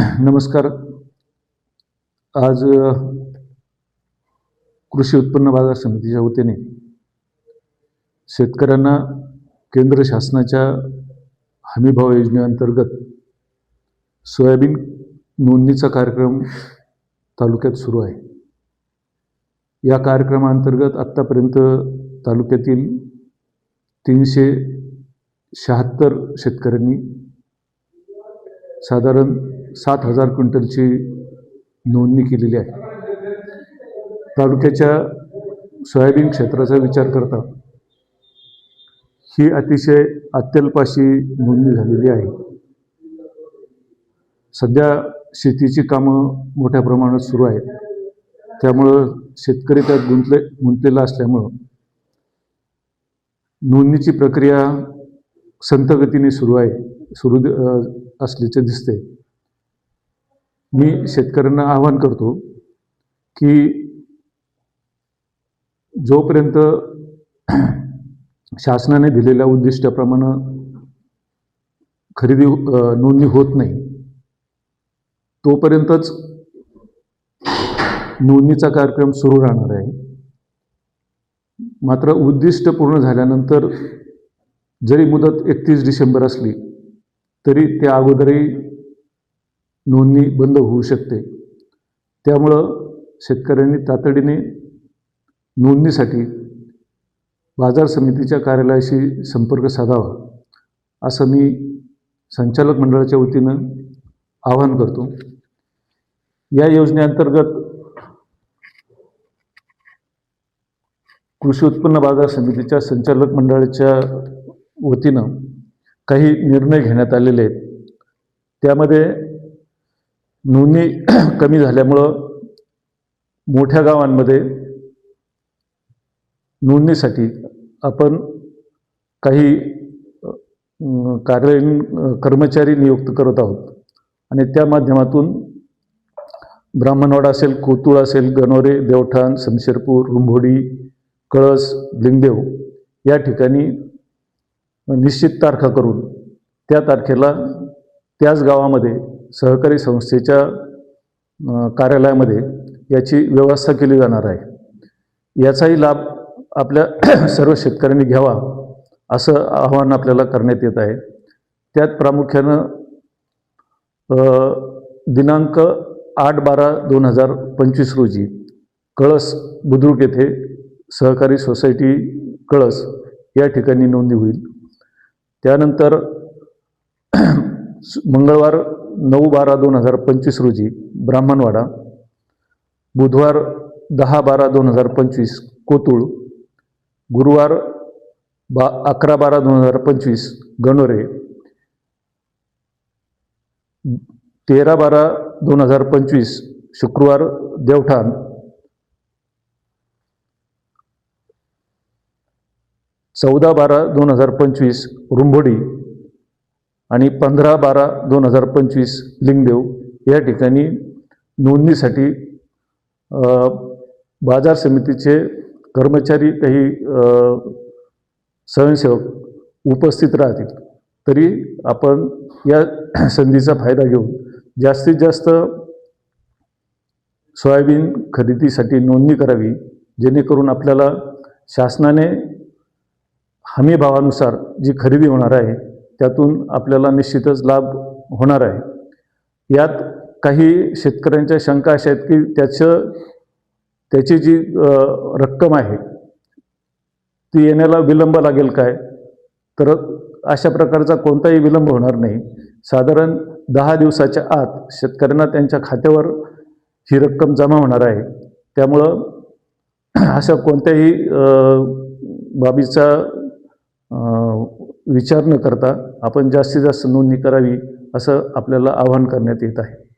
नमस्कार. आज कृषी उत्पन्न बाजार समितीच्या वतीने शेतकऱ्यांना केंद्र शासनाच्या हमीभाव योजनेअंतर्गत सोयाबीन नोंदणीचा कार्यक्रम तालुक्यात सुरू आहे. या कार्यक्रमाअंतर्गत आत्तापर्यंत तालुक्यातील तीनशे शहात्तर शेतकऱ्यांनी साधारण सात हजार क्विंटलची नोंदणी केलेली आहे. तालुक्याच्या सोयाबीन क्षेत्राचा विचार करता ही अतिशय अत्यल्पाशी नोंदणी झालेली आहे. सध्या शेतीची कामं मोठ्या प्रमाणात सुरू आहेत. त्यामुळं शेतकरी त्यात गुंतले गुंतलेला असल्यामुळं नोंदणीची प्रक्रिया संतगतीने सुरू आहे सुरू असल्याचे दिसते मी शेतकऱ्यांना आवाहन करतो की जोपर्यंत शासनाने दिलेल्या उद्दिष्टाप्रमाणे खरेदी नोंदणी होत नाही तोपर्यंतच नोंदणीचा कार्यक्रम सुरू राहणार आहे. मात्र उद्दिष्ट पूर्ण झाल्यानंतर जरी मुदत एकतीस डिसेंबर असली तरी त्या अगोदरही नोंदणी बंद होऊ शकते. त्यामुळं शेतकऱ्यांनी तातडीने नोंदणीसाठी बाजार समितीच्या कार्यालयाशी संपर्क साधावा असं मी संचालक मंडळाच्या वतीनं आवाहन करतो. या योजनेअंतर्गत कृषी उत्पन्न बाजार समितीच्या संचालक मंडळाच्या वतीनं काही निर्णय घेण्यात आलेले आहेत. त्यामध्ये नोंदणी कमी झाल्यामुळं मोठ्या गावांमध्ये नोंदणीसाठी आपण काही कार्यालयीन कर्मचारी नियुक्त करत आहोत. आणि त्या माध्यमातून ब्राह्मणवाडा असेल कोतुळ असेल गणोरे देवठाण शमशेरपूर रुंभोडी कळस लिंगदेव या ठिकाणी निश्चित तारखा करून त्या तारखेला त्याच गावामध्ये सहकारी संस्थेच्या कार्यालयामध्ये याची व्यवस्था केली जाणार आहे. याचाही लाभ आपल्या सर्व शेतकऱ्यांनी घ्यावा असं आवाहन आपल्याला करण्यात येत आहे. त्यात प्रामुख्यानं दिनांक आठ बारा दोन हजार पंचवीस रोजी कळस बुद्रुक येथे सहकारी सोसायटी कळस या ठिकाणी नोंदी होईल. त्यानंतर मंगळवार नऊ बारा दोन हजार पंचवीस रोजी ब्राह्मणवाडा बुधवार दहा बारा दोन हजार पंचवीस कोतुळ गुरुवार बा अकरा बारा दोन हजार पंचवीस गणोरे तेरा बारा दोन हजार पंचवीस शुक्रवार देवठाण चौदा बारा दोन हजार पंचवीस रुंभोडी आणि पंधरा बारा दोन हजार पंचवीस लिंगदेव या ठिकाणी नोंदणीसाठी बाजार समितीचे कर्मचारी काही स्वयंसेवक उपस्थित राहतील. तरी आपण या संधीचा फायदा घेऊन जास्तीत जास्त सोयाबीन खरेदीसाठी नोंदणी करावी जेणेकरून आपल्याला शासनाने हमी भावानुसार जी खरेदी होणार आहे त्यातून आपल्याला निश्चितच लाभ होणार आहे. यात काही शेतकऱ्यांच्या शंका अशा आहेत की त्याचं त्याची जी रक्कम आहे ती येण्याला विलंब लागेल काय? तर अशा प्रकारचा कोणताही विलंब होणार नाही. साधारण दहा दिवसाच्या आत शेतकऱ्यांना त्यांच्या खात्यावर ही रक्कम जमा होणार आहे. त्यामुळं अशा कोणत्याही बाबीचा विचार न करता आपण जास्तीत जास्त नोंदणी करावी असं आपल्याला आवाहन करण्यात येत आहे.